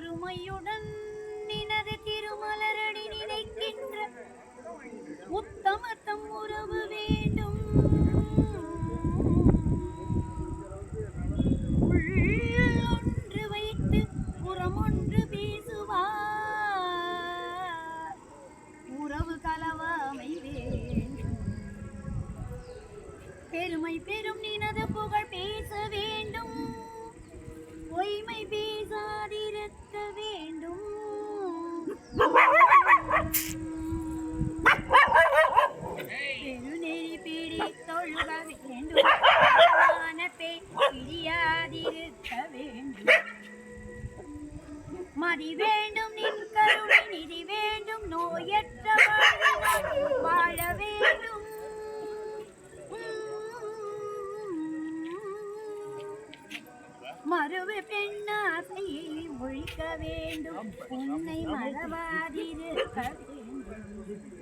பொறுமையுடன் நினது திருமலரடி நினைக்கின்ற உத்தமத்தம் உறவு வேண்டும். ஒன்று வைத்து புறம் ஒன்று பேசுவார். உறவு கலவாமை வேண்டும். பெருமை பெரும் நினது புகழ் பேச வேண்டும். பொய்மை பேசாதீர். மதி வேண்டும் நின் கருணை நிதி வேண்டும் நோயற்ற வாழ வேண்டும் மறுவு பெண்ணாசையை ஒழிக்க வேண்டும். உன்னை மறவாதிருக்க Thank you.